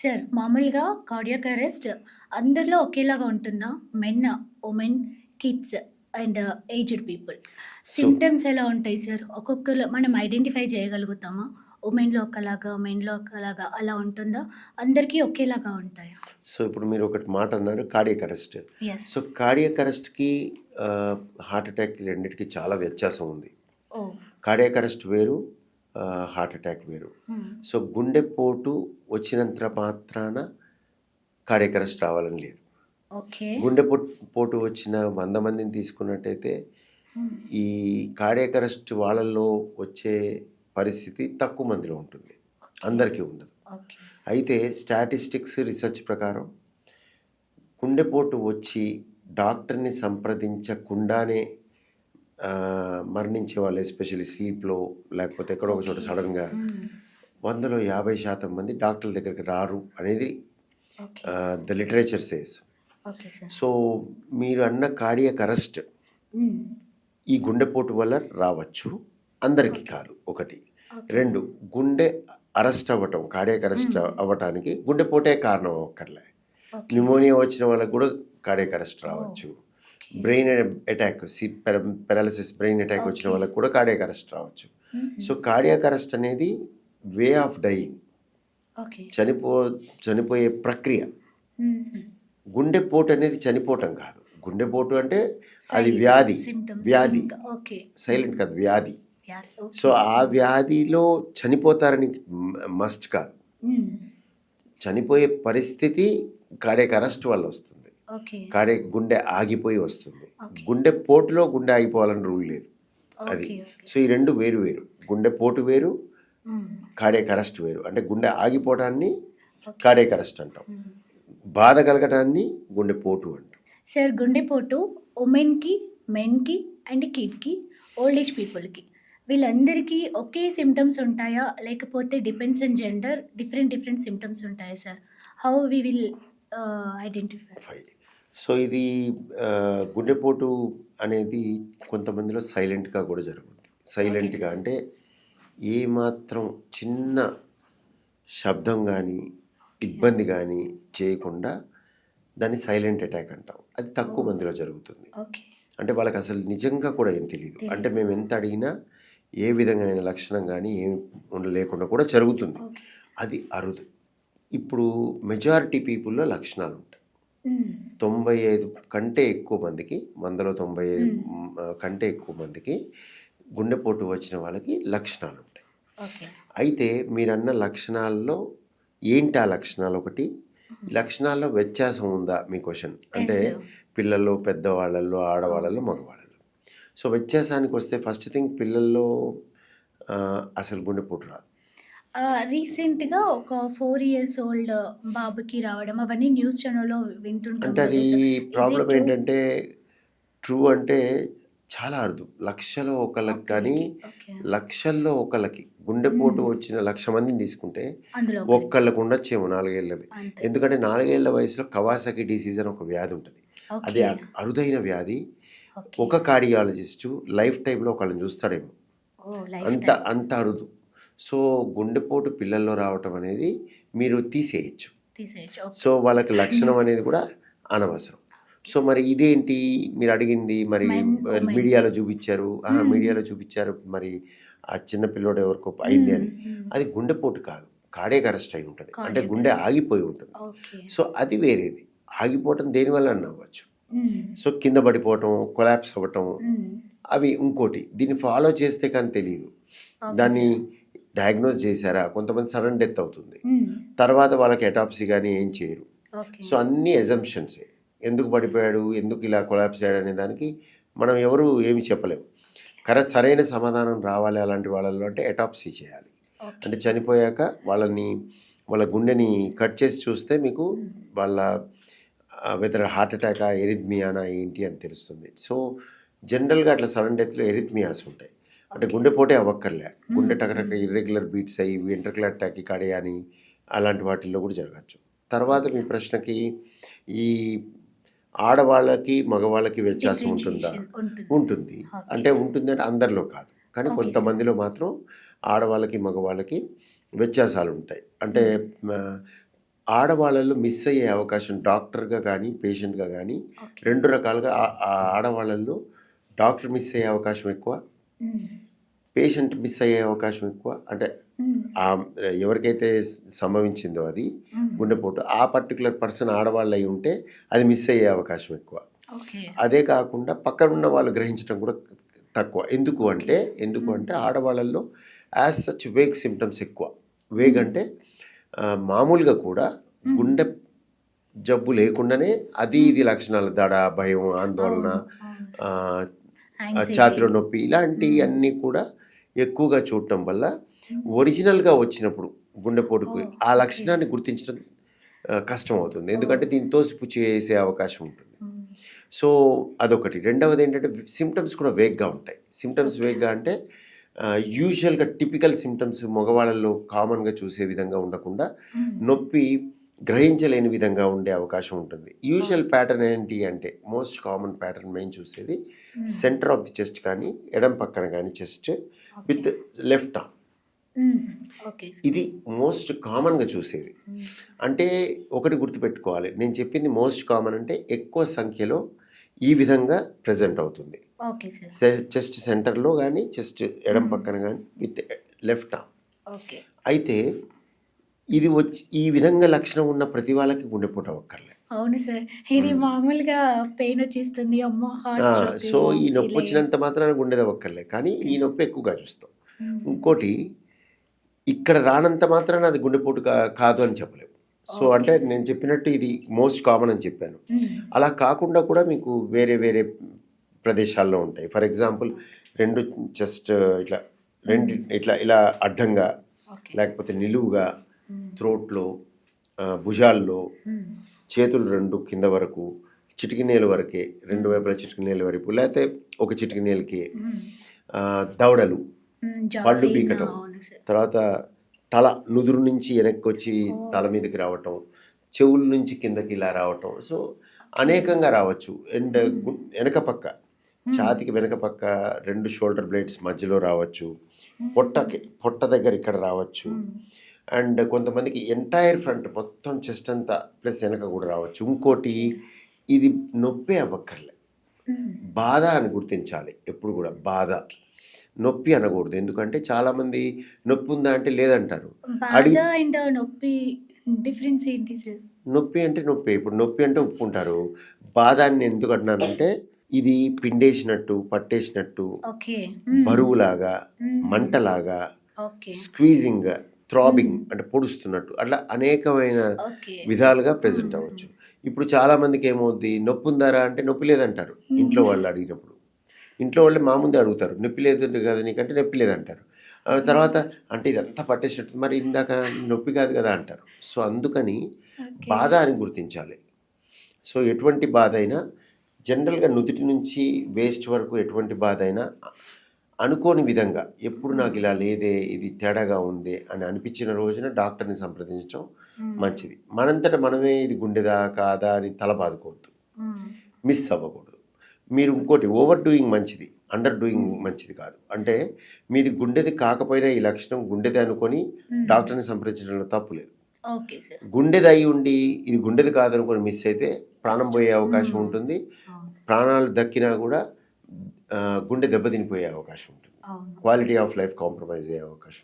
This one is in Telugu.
సార్ మామూలుగా కార్డియాక్ అరెస్ట్ అందరిలో ఒకేలాగా ఉంటుందా? Men women kids and aged people symptoms ఎలా ఉంటాయి సార్ ఒక్కొక్కరు మనం ఐడెంటిఫై చేయగలుగుతామా? ఉమెన్లో ఒకలాగా మెన్లో ఒకలాగా అలా ఉంటుందా? అందరికీ ఒకేలాగా ఉంటాయా? సో ఇప్పుడు మీరు ఒకటి మాట అన్నారు కార్డియక్ అరెస్ట్ సో కార్డియక్ అరెస్ట్కి హార్ట్ అటాక్కి రెండింటికి చాలా వ్యత్యాసం ఉంది. కార్డియక్ అరెస్ట్ వేరు హార్ట్ అటాక్ వేరు. సో గుండెపోటు వచ్చినంత మాత్రాన కార్డియక్ రావాలని లేదు. గుండె పొట్- వచ్చిన వంద మందిని తీసుకున్నట్టయితే ఈ కార్డియక్ అరెస్ట్ వాళ్ళల్లో వచ్చే పరిస్థితి తక్కువ మందిలో ఉంటుంది. అందరికీ ఉండదు. అయితే స్టాటిస్టిక్స్ రీసెర్చ్ ప్రకారం గుండెపోటు వచ్చి డాక్టర్ని సంప్రదించకుండానే మరణించే వాళ్ళు ఎస్పెషల్లీ స్లీప్లో లేకపోతే ఎక్కడో ఒక చోట సడన్గా వందలో యాభై శాతం మంది డాక్టర్ల దగ్గరికి రారు అనేది ద లిటరేచర్ సేస్ సో మీరు అన్న కార్డియక్ అరెస్ట్ ఈ గుండెపోటు వల్ల రావచ్చు. అందరికీ కాదు ఒకటి. రెండు గుండె అరెస్ట్ అవ్వటం కార్డియక్ అరెస్ట్ అవ్వటానికి గుండెపోటే కారణం అవ్వక్కర్లే. న్యూమోనియా వచ్చిన వాళ్ళకి కూడా కార్డియక్ అరెస్ట్ రావచ్చు. బ్రెయిన్ అటాక్ సి పెరాలసిస్ బ్రెయిన్ అటాక్ వచ్చిన వాళ్ళకి కూడా కార్డియక్ అరెస్ట్ రావచ్చు. సో కార్డియక్ అరెస్ట్ అనేది వే ఆఫ్ డైయింగ్ చనిపో చనిపోయే ప్రక్రియ. గుండెపోటు అనేది చనిపోవటం కాదు. గుండెపోటు అంటే అది వ్యాధి. వ్యాధి. సైలెంట్ కాదు వ్యాధి. సో ఆ వ్యాధిలో చనిపోతారని మస్ట్ కాదు. చనిపోయే పరిస్థితి కార్డియక్ అరెస్ట్ వల్ల వస్తుంది. కార్డియ గుండె ఆగిపోయి వస్తుంది. గుండె పోటులో గుండె ఆగిపోవాలని రూల్ లేదు. అది. సో ఈ రెండు వేరు వేరు. గుండె పోటు వేరు కార్డియక్ అరెస్ట్ వేరు. అంటే గుండె ఆగిపోవడాన్ని కార్డియక్ అరెస్ట్ అంటాం. బాధ కలగటాన్ని గుండె పోటు అంటాం. సార్ గుండెపోటు ఉమెన్కి మెన్కి అండ్ కిడ్కి ఓల్డ్ ఏజ్ పీపుల్కి. వీళ్ళందరికీ ఒకే సిమ్టమ్స్ ఉంటాయా? లేకపోతే depends on gender different different symptoms ఉంటాయా sir? How we will identify so ఇది గుండెపోటు అనేది కొంతమందిలో సైలెంట్గా కూడా జరుగుతుంది సైలెంట్గా అంటే ఏ మాత్రం చిన్న శబ్దం కానీ ఇబ్బంది కానీ చేయకుండా దాన్ని సైలెంట్ అటాక్ అంటాం. అది తక్కువ మందిలో జరుగుతుంది. అంటే వాళ్ళకి అసలు నిజంగా కూడా ఏం తెలియదు అంటే మేము ఎంత అడిగినా ఏ విధమైన లక్షణం కానీ ఏం ఉండ- లేకుండా కూడా జరుగుతుంది. అది అరుదు. ఇప్పుడు మెజారిటీ పీపుల్లో లక్షణాలు తొంభై ఐదు కంటే ఎక్కువ మందికి వందలో తొంభై ఐదు కంటే ఎక్కువ మందికి గుండెపోటు వచ్చిన వాళ్ళకి లక్షణాలు ఉంటాయి. అయితే మీరన్న లక్షణాల్లో ఏంటి ఆ లక్షణాలు ఒకటి? లక్షణాల్లో వ్యత్యాసం ఉందా? మీ క్వశ్చన్. అంటే. పిల్లల్లో పెద్దవాళ్ళల్లో ఆడవాళ్ళలో మగవాళ్ళలో సో వ్యత్యాసానికి వస్తే ఫస్ట్ థింగ్ పిల్లల్లో అసలు గుండెపోటు రాదు. రీసెంట్గా ఒక ఫోర్ ఇయర్స్ ఓల్డ్ బాబుకి రావడం అవన్నీ న్యూస్ ఛానల్లో వింటుంటాం అంటే అది ప్రాబ్లం? ఏంటంటే ట్రూ అంటే చాలా అరుదు. లక్షలో ఒకళ్ళకి కానీ లక్షల్లో ఒకళ్ళకి గుండెపోటు వచ్చిన లక్ష మందిని తీసుకుంటే ఒక్కళ్ళకు ఉండొచ్చేమో నాలుగేళ్ళది. ఎందుకంటే నాలుగేళ్ళ వయసులో కవాసకి డిసీజ్ అని ఒక వ్యాధి ఉంటుంది. అది అరుదైన వ్యాధి. ఒక కార్డియాలజిస్టు లైఫ్ టైంలో ఒకళ్ళని చూస్తాడేమో. అంత అంత అరుదు. సో గుండెపోటు పిల్లల్లో రావటం అనేది మీరు తీసేయచ్చు. సో వాళ్ళకి లక్షణం అనేది కూడా అనవసరం. సో మరి ఇదేంటి? మీరు అడిగింది మరి. మీడియాలో చూపించారు. ఆహా, మీడియాలో చూపించారు మరి ఆ చిన్న పిల్లోడు ఎవరికో అయింది అని. అది గుండెపోటు కాదు. కాడేక్ అరెస్ట్ అయి ఉంటుంది. అంటే గుండె ఆగిపోయి ఉంటుంది. సో అది వేరేది. ఆగిపోవటం దేనివల్ల అవ్వచ్చు. సో కింద పడిపోవటం కొలాప్స్ అవ్వటం. అవి ఇంకోటి. దీన్ని ఫాలో చేస్తే కానీ తెలియదు దాన్ని డయాగ్నోస్ చేశారా? కొంతమంది సడన్ డెత్ అవుతుంది. మ్మ్. తర్వాత వాళ్ళకి ఎటాప్సీ కానీ ఏం చేయరు. సో అన్నీ ఎజంప్షన్సే ఎందుకు పడిపోయాడు? ఎందుకు ఇలా కొలాప్స్ అయ్యాడు అనే దానికి మనం ఎవరు ఏమి చెప్పలేము. కరెక్ట్ సరైన సమాధానం రావాలి అలాంటి వాళ్ళలో అంటే ఎటాప్సీ చేయాలి. అంటే చనిపోయాక వాళ్ళని వాళ్ళ గుండెని కట్ చేసి చూస్తే మీకు వాళ్ళ వెదర్ హార్ట్ అటాకా ఎరిథ్మియానా ఏంటి అని తెలుస్తుంది. సో జనరల్గా అట్లా సడన్ డెత్లో ఎరిథ్మియాస్ ఉంటాయి. అంటే గుండెపోటే అవ్వక్కర్లే. గుండె టకటక ఇర్రెగ్యులర్ బీట్స్ అయ్యి వెంట్రకులర్ టాకికాడే అని అలాంటి వాటిల్లో కూడా జరగచ్చు. తర్వాత మీ ప్రశ్నకి ఈ ఆడవాళ్ళకి మగవాళ్ళకి వ్యత్యాసం ఉంటుందా? ఉంటుంది. అంటే ఉంటుంది అంటే అందరిలో కాదు. కానీ కొంతమందిలో మాత్రం ఆడవాళ్ళకి మగవాళ్ళకి వ్యత్యాసాలు ఉంటాయి. అంటే మ, ఆడవాళ్ళలో మిస్ అయ్యే అవకాశం డాక్టర్గా కానీ పేషెంట్గా కానీ. రెండు రకాలుగా ఆడవాళ్ళల్లో డాక్టర్ మిస్ అయ్యే అవకాశం ఎక్కువ. పేషెంట్ మిస్ అయ్యే అవకాశం ఎక్కువ. అంటే ఎవరికైతే సంభవించిందో అది. గుండెపోటు ఆ పర్టికులర్ పర్సన్ ఆడవాళ్ళు అయి ఉంటే అది మిస్ అయ్యే అవకాశం ఎక్కువ. అదే కాకుండా పక్కన ఉన్న వాళ్ళు గ్రహించడం కూడా తక్కువ. ఎందుకు అంటే ఎందుకు అంటే ఆడవాళ్ళల్లో యాజ్ సచ్ వేగ్ సిమ్టమ్స్ ఎక్కువ. వేగ్ అంటే మామూలుగా కూడా గుండె జబ్బు లేకుండానే అది ఇది లక్షణాలు దడ భయం ఆందోళన ఛాతిలో నొప్పి ఇలాంటివన్నీ కూడా ఎక్కువగా చూడటం వల్ల ఒరిజినల్గా వచ్చినప్పుడు గుండెపోటుకు ఓ, ఆ లక్షణాన్ని గుర్తించడం కష్టం అవుతుంది ఎందుకంటే దీన్ని తోసిపుచ్చి వేసే అవకాశం ఉంటుంది. హ్మ్. సో అదొకటి. రెండవది ఏంటంటే సిమ్టమ్స్ కూడా వేగ్గా ఉంటాయి. సిమ్టమ్స్ వేగ్గా అంటే యూజువల్గా టిపికల్ సిమ్టమ్స్ మగవాళ్ళల్లో కామన్గా చూసే విధంగా ఉండకుండా. నొప్పి గ్రహించలేని విధంగా ఉండే అవకాశం ఉంటుంది. యూజువల్ ప్యాటర్న్ ఏంటి అంటే మోస్ట్ కామన్ ప్యాటర్న్ మెయిన్ చూసేది సెంటర్ ఆఫ్ ది చెస్ట్ కానీ ఎడం పక్కన కానీ చెస్ట్ విత్ లెఫ్ట్ ఆర్మ్. ఇది మోస్ట్ కామన్గా చూసేది. హ్మ్. అంటే ఒకటి గుర్తుపెట్టుకోవాలి. నేను చెప్పింది మోస్ట్ కామన్ అంటే ఎక్కువ సంఖ్యలో ఈ విధంగా ప్రజెంట్ అవుతుంది. చెస్ట్ సెంటర్లో కానీ చెస్ట్ ఎడం పక్కన కానీ విత్ లెఫ్ట్ ఆర్మ్ ఓకే. అయితే ఇది వచ్చి ఈ విధంగా లక్షణం ఉన్న ప్రతి వాళ్ళకి గుండెపోటు అవ్వక్కర్లే అవును సార్. ఇది మామూలుగా పెయిన్ వచ్చేస్తుంది. అమ్మో! సో ఈ నొప్పి వచ్చినంత మాత్రాన గుండెది అవ్వక్కర్లే కానీ ఈ నొప్పి ఎక్కువగా చూస్తాం. ఇంకోటి ఇక్కడ రానంత మాత్రాన అది గుండెపోటు కాదు అని చెప్పలేము సో. అంటే నేను చెప్పినట్టు ఇది మోస్ట్ కామన్ అని చెప్పాను. అలా కాకుండా కూడా మీకు వేరే వేరే ప్రదేశాల్లో ఉంటాయి ఫర్ ఎగ్జాంపుల్ రెండు చెస్ట్ ఇట్లా రెండు ఇట్లా ఇలా అడ్డంగా. లేకపోతే నిలువుగా ఆ, భుజాల్లో. చేతులు రెండు కింద వరకు చిటికినేల వరకే రెండు వైపుల చిటికినేల వరకు లేకపోతే ఒక చిటికినేలకి హ్మ్. ఆ, దవడలు పళ్ళు పీకటం. తర్వాత తల నుదురు నుంచి వెనక్కి వచ్చి తల మీదకి రావటం చెవుల నుంచి కిందకి ఇలా రావటం సో అనేకంగా రావచ్చు అండ్ వెనక పక్క ఛాతికి వెనక పక్క రెండు షోల్డర్ బ్లేడ్స్ మధ్యలో రావచ్చు పొట్టకి పొట్ట దగ్గర ఇక్కడ రావచ్చు. అండ్ కొంతమందికి ఎంటైర్ ఫ్రంట్ మొత్తం చెస్ట్ అంతా ప్లస్ వెనక కూడా రావచ్చు ఇంకోటి ఇది నొప్పి అవ్వక్కర్లే. బాధ అని గుర్తించాలి ఎప్పుడు కూడా బాధ నొప్పి అనకూడదు ఎందుకంటే చాలామంది నొప్పి ఉందా అంటే లేదంటారు నొప్పి డిఫరెన్స్ ఏంటి సార్? నొప్పి అంటే నొప్పి ఇప్పుడు నొప్పి అంటే ఒప్పుకుంటారు బాధ అని ఎందుకు అంటున్నానంటే ఇది పిండేసినట్టు పట్టేసినట్టు. బరువులాగా. మంటలాగా. స్క్వీజింగ్ థ్రాబింగ్ అంటే పొడుస్తున్నట్టు అట్లా అనేకమైన. విధాలుగా ప్రెజెంట్ అవ్వచ్చు. ఇప్పుడు చాలా మందికి ఏమవుద్ది నొప్పి ఉందారా అంటే నొప్పి లేదంటారు ఇంట్లో వాళ్ళు అడిగినప్పుడు. ఇంట్లో వాళ్ళు మా ముందే అడుగుతారు నొప్పి లేదు కదా నీకంటే నొప్పి లేదంటారు. ఆ తర్వాత అంటే ఇదంతా పట్టేసినట్టు మరి ఇందాక నొప్పి కాదు కదా అంటారు. సో అందుకని. బాధ అని గుర్తించాలి. సో ఎటువంటి బాధ అయినా జనరల్గా నుదుటి నుంచి వేస్ట్ వరకు ఎటువంటి బాధ అయినా అనుకోని విధంగా ఎప్పుడు నాకు ఇలా లేదే ఇది తేడాగా ఉంది అని అనిపించిన రోజున డాక్టర్ని సంప్రదించడం. మంచిది మనంతట మనమే ఇది గుండెదా కాదా అని తల బాదుకోవద్దు. మిస్ అవ్వకూడదు మీరు ఇంకోటి ఓవర్ డూయింగ్ మంచిది అండర్ డూయింగ్ మంచిది కాదు అంటే మీది గుండెది కాకపోయినా ఈ లక్షణం గుండెది అనుకొని. డాక్టర్ని సంప్రదించడంలో తప్పు లేదు. గుండెది అయి ఉండి ఇది గుండెది కాదనుకొని మిస్ అయితే ప్రాణం పోయే అవకాశం ఉంటుంది. ప్రాణాలు దక్కినా కూడా గుండె దెబ్బతినిపోయే అవకాశం ఉంటుంది. క్వాలిటీ ఆఫ్ లైఫ్ కాంప్రమైజ్ అయ్యే అవకాశం